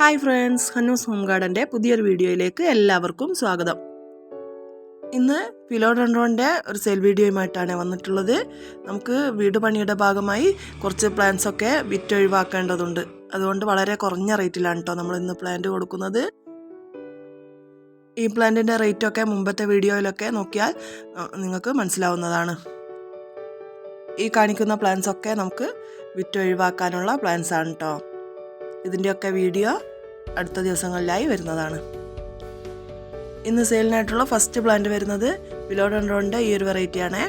Hi friends ഹന്നൂസ് home ഗാർഡന്റെ പുതിയൊരു വീഡിയോയിലേക്ക് എല്ലാവർക്കും സ്വാഗതം. ഇന്ന് ഫിലോഡൻഡ്രോന്റെ ഒരു സെയിൽ വീഡിയോയുമായിട്ടാണ് വന്നിട്ടുള്ളത്. നമുക്ക് വീട് പണിയുടെ ഭാഗമായി കുറച്ച് പ്ലാന്റ്സ് ഒക്കെ വിറ്റൊഴിവാക്കേണ്ടതുണ്ട്. അതുകൊണ്ട് വളരെ കുറഞ്ഞ റേറ്റിലാണ് കേട്ടോ നമ്മൾ ഇന്ന് പ്ലാന്റ് കൊടുക്കുന്നത്. ഈ പ്ലാന്റിന്റെ റേറ്റൊക്കെ മുമ്പത്തെ വീഡിയോയിലൊക്കെ നോക്കിയാൽ നിങ്ങൾക്ക് മനസ്സിലാവുന്നതാണ്. ഈ കാണിക്കുന്ന പ്ലാന്റ്സ് ഒക്കെ നമുക്ക് വിറ്റൊഴിവാക്കാനുള്ള പ്ലാന്റ്സ് ആണ് കേട്ടോ ഇതിന്റെയൊക്കെ വീഡിയോ അടുത്ത ദിവസങ്ങളിലായി വരുന്നതാണ്. ഇന്ന് സെയിലിനായിട്ടുള്ള ഫസ്റ്റ് പ്ലാന്റ് വരുന്നത് വിലോഡൻഡ്രോണിന്റെ ഈ ഒരു വെറൈറ്റിയാണ്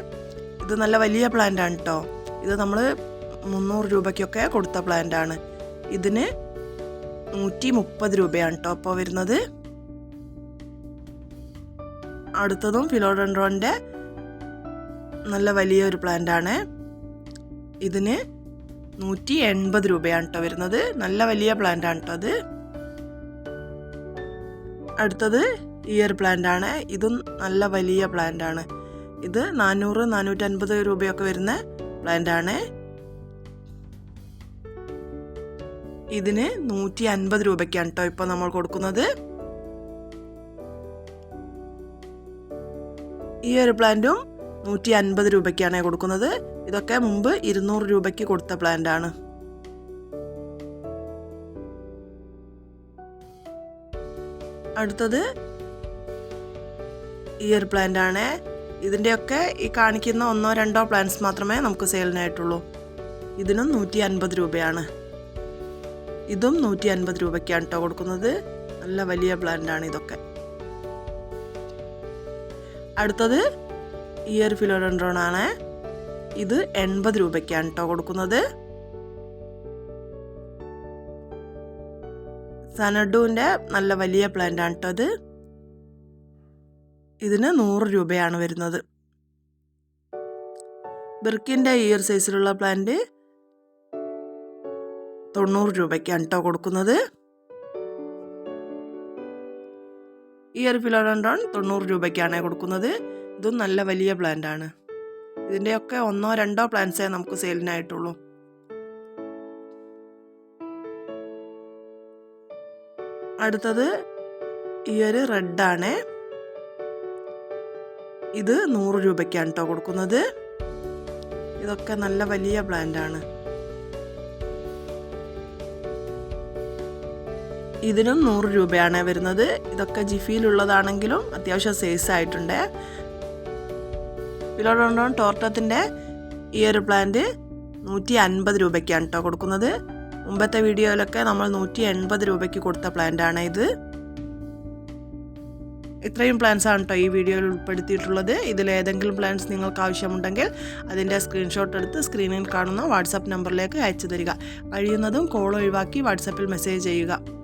ഇത് നല്ല വലിയ പ്ലാന്റ് ആണ് കേട്ടോ ഇത് നമ്മൾ മുന്നൂറ് രൂപയ്ക്കൊക്കെ കൊടുത്ത പ്ലാന്റ് ആണ്. ഇതിന് നൂറ്റി മുപ്പത് രൂപയാണ് കേട്ടോ ഇപ്പോൾ വരുന്നത്. അടുത്തതും ഫിലോഡൻഡ്രോണിന്റെ നല്ല വലിയ ഒരു പ്ലാന്റ് ആണ്. ഇതിന് നൂറ്റി എൺപത് രൂപയാണ് കേട്ടോ വരുന്നത്. നല്ല വലിയ പ്ലാന്റ് ആണ് കേട്ടോ അത്. അടുത്തത് ഇയർ പ്ലാന്റ് ആണ് ഇതും നല്ല വലിയ പ്ലാന്റ് ആണ് ഇത് നാനൂറ് നാനൂറ്റൻപത് രൂപയൊക്കെ വരുന്ന പ്ലാന്റ് ആണ് ഇതിന് നൂറ്റി അൻപത് രൂപയ്ക്കാണ് കേട്ടോ ഇപ്പോൾ നമ്മൾ കൊടുക്കുന്നത്. ഈ ഒരു പ്ലാന്റും നൂറ്റി അൻപത് രൂപയ്ക്കാണ് കൊടുക്കുന്നത്. ഇതൊക്കെ മുമ്പ് ഇരുന്നൂറ് രൂപയ്ക്ക് കൊടുത്ത പ്ലാന്റ് ആണ് അടുത്തത് ഇയർ പ്ലാന്റ് ആണ്. ഇതിന്റെയൊക്കെ ഈ കാണിക്കുന്ന ഒന്നോ രണ്ടോ പ്ലാന്റ്സ് മാത്രമേ നമുക്ക് സെയിലിനായിട്ടുള്ളൂ ഇതിനും നൂറ്റി അൻപത് രൂപയാണ്. ഇതും നൂറ്റി അൻപത് രൂപയ്ക്കാണ് കേട്ടോ കൊടുക്കുന്നത്. നല്ല വലിയ പ്ലാന്റ് ആണ് ഇതൊക്കെ. അടുത്തത് ഇയർ ഫിലോഡൻഡ്രോൺ ആണ്. ഇത് എൺപത് രൂപയ്ക്കാണ് കേട്ടോ കൊടുക്കുന്നത്. സനഡുവിന്റെ നല്ല വലിയ പ്ലാന്റ് ആണ് കേട്ടോ അത്. ഇതിന് നൂറ് രൂപയാണ് വരുന്നത്. ബിർക്കിന്റെ ഒരു സൈസിലുള്ള പ്ലാന്റ് തൊണ്ണൂറ് രൂപയ്ക്കാണ് കേട്ടോ കൊടുക്കുന്നത്. ഇയർ ഫിലോഡൻഡ്രോൺ തൊണ്ണൂറ് രൂപയ്ക്കാണ് കൊടുക്കുന്നത്. ഇതും നല്ല വലിയ പ്ലാന്റ് ആണ് ഇതിന്റെയൊക്കെ ഒന്നോ രണ്ടോ പ്ലാന്റ്സേ നമുക്ക് സെയിലിനായിട്ടുള്ളൂ. അടുത്തത് ഈ ഒരു റെഡ് ആണ്. ഇത് നൂറ് രൂപയ്ക്കാണ് കേട്ടോ കൊടുക്കുന്നത്. ഇതൊക്കെ നല്ല വലിയ ആണ്. ഇതിനും നൂറ് രൂപയാണ് വരുന്നത്. ഇതൊക്കെ ജിഫിയിലുള്ളതാണെങ്കിലും അത്യാവശ്യം സൈസ് ആയിട്ടുണ്ട്. ഫിലോഡോണ്ടോൺ ടോർട്ടത്തിന്റെ ഈ ഒരു പ്ലാന്റ് നൂറ്റി അൻപത് രൂപയ്ക്കാണ് കേട്ടോ കൊടുക്കുന്നത്. മുമ്പത്തെ വീഡിയോയിലൊക്കെ നമ്മൾ നൂറ്റി എൺപത് രൂപയ്ക്ക് കൊടുത്ത പ്ലാന്റ് ആണ് ഇത്. ഇത്രയും പ്ലാൻസ് ആണ് കേട്ടോ ഈ വീഡിയോയിൽ ഉൾപ്പെടുത്തിയിട്ടുള്ളത്. ഇതിൽ ഏതെങ്കിലും പ്ലാൻസ് നിങ്ങൾക്ക് ആവശ്യമുണ്ടെങ്കിൽ അതിന്റെ സ്ക്രീൻഷോട്ട് എടുത്ത് സ്ക്രീനിൽ കാണുന്ന വാട്സാപ്പ് നമ്പറിലേക്ക് അയച്ചു തരിക. കഴിയുന്നതും കോൾ ഒഴിവാക്കി വാട്സാപ്പിൽ മെസ്സേജ് ചെയ്യുക.